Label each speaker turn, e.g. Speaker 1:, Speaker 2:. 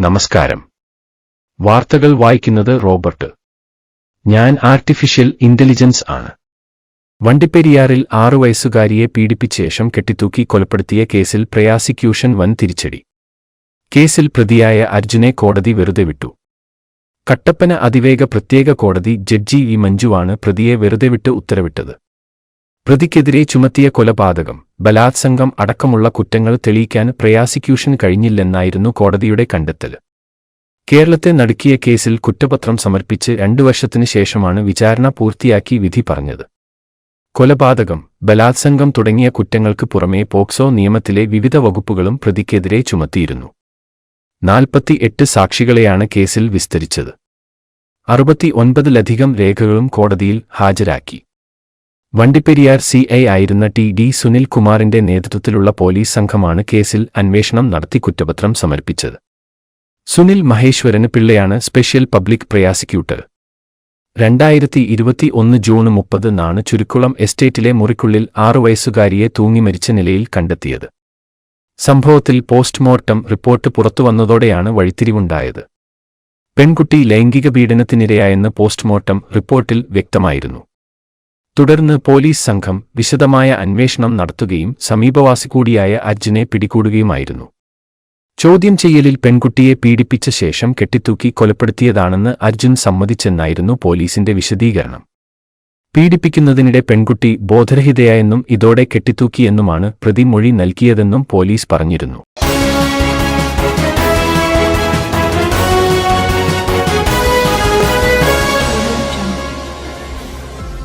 Speaker 1: നമസ്കാരം. വാർത്തകൾ വായിക്കുന്നത് റോബർട്ട്. ഞാൻ ആർട്ടിഫിഷ്യൽ ഇന്റലിജൻസ് ആണ്. വണ്ടിപ്പെരിയാറിൽ ആറു വയസ്സുകാരിയെ പീഡിപ്പിച്ച ശേഷം കെട്ടിത്തൂക്കി കൊലപ്പെടുത്തിയ കേസിൽ പ്രയാസിക്യൂഷൻ വൻ തിരിച്ചടി. കേസിൽ പ്രതിയായ അർജുനെ കോടതി വെറുതെ വിട്ടു. കട്ടപ്പന അതിവേഗ പ്രത്യേക കോടതി ജഡ്ജി ഇ മഞ്ജുവാണ് പ്രതിയെ വെറുതെ വിട്ട് ഉത്തരവിട്ടത്. പ്രതിക്കെതിരെ ചുമത്തിയ കൊലപാതകം. ബലാത്സംഗം അടക്കമുള്ള കുറ്റങ്ങൾ തെളിയിക്കാൻ പ്രയാസിക്യൂഷൻ കഴിഞ്ഞില്ലെന്നായിരുന്നു കോടതിയുടെ കണ്ടെത്തൽ. കേരളത്തെ നടുക്കിയ കേസിൽ കുറ്റപത്രം സമർപ്പിച്ച് രണ്ടു വർഷത്തിനു ശേഷമാണ് വിചാരണ പൂർത്തിയാക്കി വിധി പറഞ്ഞത്. കൊലപാതകം ബലാത്സംഗം തുടങ്ങിയ കുറ്റങ്ങൾക്ക് പുറമേ പോക്സോ നിയമത്തിലെ വിവിധ വകുപ്പുകളും പ്രതിക്കെതിരെ ചുമത്തിയിരുന്നു. നാൽപ്പത്തി എട്ട് സാക്ഷികളെയാണ് കേസിൽ വിസ്തരിച്ചത്. അറുപത്തി ഒൻപതിലധികം രേഖകളും കോടതിയിൽ ഹാജരാക്കി. വണ്ടിപ്പെരിയാർ സി ഐ ആയിരുന്ന ടി ഡി സുനിൽ കുമാറിന്റെ നേതൃത്വത്തിലുള്ള പോലീസ് സംഘമാണ് കേസിൽ അന്വേഷണം നടത്തി കുറ്റപത്രം സമർപ്പിച്ചത്. സുനിൽ മഹേശ്വരന് പിള്ളയാണ് സ്പെഷ്യൽ പബ്ലിക് പ്രയാസിക്യൂട്ടർ രണ്ടായിരത്തി ഇരുപത്തി ഒന്ന് ജൂൺ മുപ്പതിനാണ് ചുരുക്കുളം എസ്റ്റേറ്റിലെ മുറിക്കുള്ളിൽ ആറു വയസ്സുകാരിയെ തൂങ്ങിമരിച്ച നിലയിൽ കണ്ടെത്തിയത്. സംഭവത്തിൽ പോസ്റ്റ്മോർട്ടം റിപ്പോർട്ട് പുറത്തുവന്നതോടെയാണ് വഴിത്തിരിവുണ്ടായത്. പെൺകുട്ടി ലൈംഗിക പീഡനത്തിനിരയായെന്ന് പോസ്റ്റ്മോർട്ടം റിപ്പോർട്ടിൽ വ്യക്തമായിരുന്നു. തുടർന്ന് പോലീസ് സംഘം വിശദമായ അന്വേഷണം നടത്തുകയും സമീപവാസി കൂടിയായ അർജുനെ പിടികൂടുകയുമായിരുന്നു. ചോദ്യം ചെയ്യലിൽ പെൺകുട്ടിയെ പീഡിപ്പിച്ച ശേഷം കെട്ടിത്തൂക്കി കൊലപ്പെടുത്തിയതാണെന്ന് അർജുൻ സമ്മതിച്ചെന്നായിരുന്നു പോലീസിന്റെ വിശദീകരണം. പീഡിപ്പിക്കുന്നതിനിടെ പെൺകുട്ടി ബോധരഹിതയായെന്നും ഇതോടെ കെട്ടിത്തൂക്കിയെന്നുമാണ് പ്രതി മൊഴി നൽകിയതെന്നും പോലീസ് പറഞ്ഞിരുന്നു.